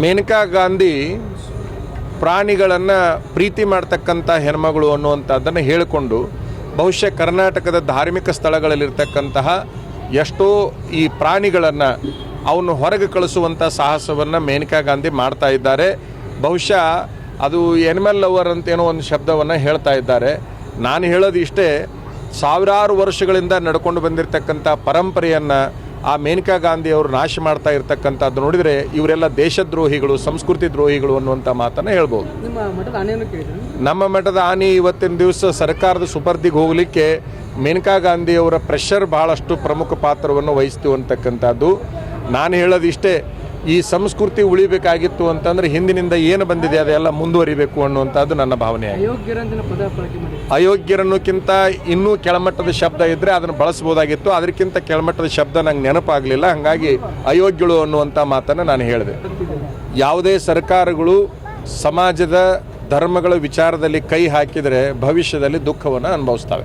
ಮೇನಕಾ ಗಾಂಧಿ ಪ್ರಾಣಿಗಳನ್ನು ಪ್ರೀತಿ ಮಾಡ್ತಕ್ಕಂಥ ಹೆಣ್ಮಗಳು ಅನ್ನುವಂಥದ್ದನ್ನು ಹೇಳಿಕೊಂಡು ಬಹುಶಃ ಕರ್ನಾಟಕದ ಧಾರ್ಮಿಕ ಸ್ಥಳಗಳಲ್ಲಿರ್ತಕ್ಕಂತಹ ಎಷ್ಟೋ ಈ ಪ್ರಾಣಿಗಳನ್ನು ಅವನು ಹೊರಗೆ ಕಳಿಸುವಂಥ ಸಾಹಸವನ್ನು ಮೇನಕಾ ಗಾಂಧಿ ಮಾಡ್ತಾ ಇದ್ದಾರೆ. ಬಹುಶಃ ಅದು ಎನಿಮಲ್ ಲವರ್ ಅಂತೇನೋ ಒಂದು ಶಬ್ದವನ್ನು ಹೇಳ್ತಾ ಇದ್ದಾರೆ. ನಾನು ಹೇಳೋದು ಇಷ್ಟೇ, ಸಾವಿರಾರು ವರ್ಷಗಳಿಂದ ನಡ್ಕೊಂಡು ಬಂದಿರತಕ್ಕಂಥ ಪರಂಪರೆಯನ್ನು ಆ ಮೇನಕಾ ಗಾಂಧಿ ಅವರು ನಾಶ ಮಾಡ್ತಾ ಇರ್ತಕ್ಕಂಥದ್ದು ನೋಡಿದರೆ ಇವರೆಲ್ಲ ದೇಶದ್ರೋಹಿಗಳು ಸಂಸ್ಕೃತಿ ದ್ರೋಹಿಗಳು ಅನ್ನುವಂಥ ಮಾತನ್ನು ಹೇಳ್ಬೋದು. ನಿಮ್ಮ ಮಠದ ಆನೆ ಇವತ್ತಿನ ದಿವಸ ಸರ್ಕಾರದ ಸುಪರ್ದಿಗೆ ಹೋಗಲಿಕ್ಕೆ ಮೇನಕಾ ಗಾಂಧಿಯವರ ಪ್ರೆಷರ್ ಬಹಳಷ್ಟು ಪ್ರಮುಖ ಪಾತ್ರವನ್ನು ವಹಿಸ್ತು ಅಂತಕ್ಕಂಥದ್ದು ನಾನು ಹೇಳೋದು ಇಷ್ಟೇ ಈ ಸಂಸ್ಕೃತಿ ಉಳಿಬೇಕಾಗಿತ್ತು ಅಂತಂದ್ರೆ ಹಿಂದಿನಿಂದ ಏನು ಬಂದಿದೆ ಅದೆಲ್ಲ ಮುಂದುವರಿಬೇಕು ಅನ್ನುವಂಥದ್ದು ನನ್ನ ಭಾವನೆ. ಅಯೋಗ್ಯರನ್ನೋಕ್ಕಿಂತ ಇನ್ನೂ ಕೆಳಮಟ್ಟದ ಶಬ್ದ ಇದ್ದರೆ ಅದನ್ನು ಬಳಸ್ಬೋದಾಗಿತ್ತು ಅದಕ್ಕಿಂತ ಕೆಳಮಟ್ಟದ ಶಬ್ದ ನಂಗೆ ನೆನಪಾಗಲಿಲ್ಲ. ಹಾಗಾಗಿ ಅಯೋಗ್ಯಳು ಅನ್ನುವಂಥ ಮಾತನ್ನು ನಾನು ಹೇಳಿದೆ. ಯಾವುದೇ ಸರ್ಕಾರಗಳು ಸಮಾಜದ ಧರ್ಮಗಳ ವಿಚಾರದಲ್ಲಿ ಕೈ ಹಾಕಿದರೆ ಭವಿಷ್ಯದಲ್ಲಿ ದುಃಖವನ್ನು ಅನುಭವಿಸ್ತವೆ.